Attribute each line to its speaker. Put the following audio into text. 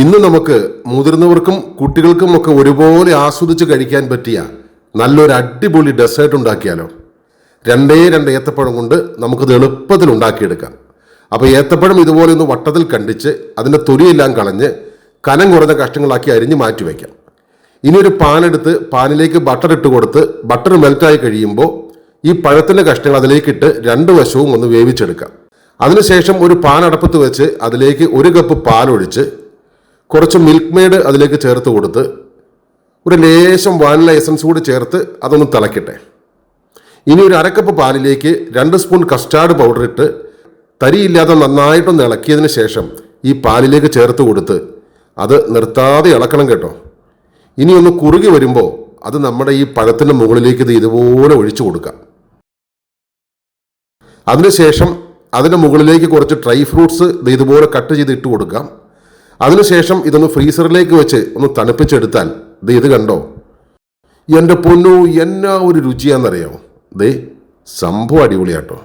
Speaker 1: ഇന്ന് നമുക്ക് മുതിർന്നവർക്കും കുട്ടികൾക്കും ഒക്കെ ഒരുപോലെ ആസ്വദിച്ച് കഴിക്കാൻ പറ്റിയ നല്ലൊരു അടിപൊളി ഡെസേർട്ട് ഉണ്ടാക്കിയാലോ? രണ്ടേ രണ്ട് ഏത്തപ്പഴം കൊണ്ട് നമുക്കത് എളുപ്പത്തിൽ ഉണ്ടാക്കിയെടുക്കാം. അപ്പോൾ ഏത്തപ്പഴം ഇതുപോലെ ഒന്ന് വട്ടത്തിൽ കണ്ടിച്ച് അതിന്റെ തൊലിയെല്ലാം കളഞ്ഞ് കനം കുറഞ്ഞ കഷ്ണങ്ങളാക്കി അരിഞ്ഞ് മാറ്റി വയ്ക്കാം. ഇനി ഒരു പാനെടുത്ത് പാനിലേക്ക് ബട്ടർ ഇട്ട് കൊടുത്ത് ബട്ടർ മെൽറ്റായി കഴിയുമ്പോൾ ഈ പഴത്തിന്റെ കഷ്ണങ്ങൾ അതിലേക്കിട്ട് രണ്ട് വശവും ഒന്ന് വേവിച്ചെടുക്കാം. അതിനുശേഷം ഒരു പാൻ അടപ്പത്ത് വെച്ച് അതിലേക്ക് ഒരു കപ്പ് പാലൊഴിച്ച് കുറച്ച് മിൽക്ക് മെയ്ഡ് അതിലേക്ക് ചേർത്ത് കൊടുത്ത് ഒരു ലേശം വാനില എസൻസ് കൂടി ചേർത്ത് അതൊന്ന് തിളക്കട്ടെ. ഇനി ഒരു അരക്കപ്പ് പാലിലേക്ക് രണ്ട് സ്പൂൺ കസ്റ്റാർഡ് പൗഡർ ഇട്ട് തരിയില്ലാതെ നന്നായിട്ടൊന്ന് ഇളക്കിയതിന് ശേഷം ഈ പാലിലേക്ക് ചേർത്ത് കൊടുത്ത് അത് നിർത്താതെ ഇളക്കണം കേട്ടോ. ഇനി ഒന്ന് കുറുകി വരുമ്പോൾ അത് നമ്മുടെ ഈ പഴത്തിന്റെ മുകളിലേക്ക് ഇത് ഇതുപോലെ ഒഴിച്ചു കൊടുക്കാം. അതിനുശേഷം അതിന്റെ മുകളിലേക്ക് കുറച്ച് ഡ്രൈ ഫ്രൂട്ട്സ് ഇത് ഇതുപോലെ കട്ട് ചെയ്ത് ഇട്ട് കൊടുക്കാം. അതിനുശേഷം ഇതൊന്ന് ഫ്രീസറിലേക്ക് വെച്ച് ഒന്ന് തണുപ്പിച്ചെടുത്താൽ ദേ ഇത് കണ്ടോ? എന്റെ പൊന്നു എന്നാ ഒരു രുചിയാണെന്നറിയാമോ ദേ സംഭവം അടിപൊളിയാട്ടോ.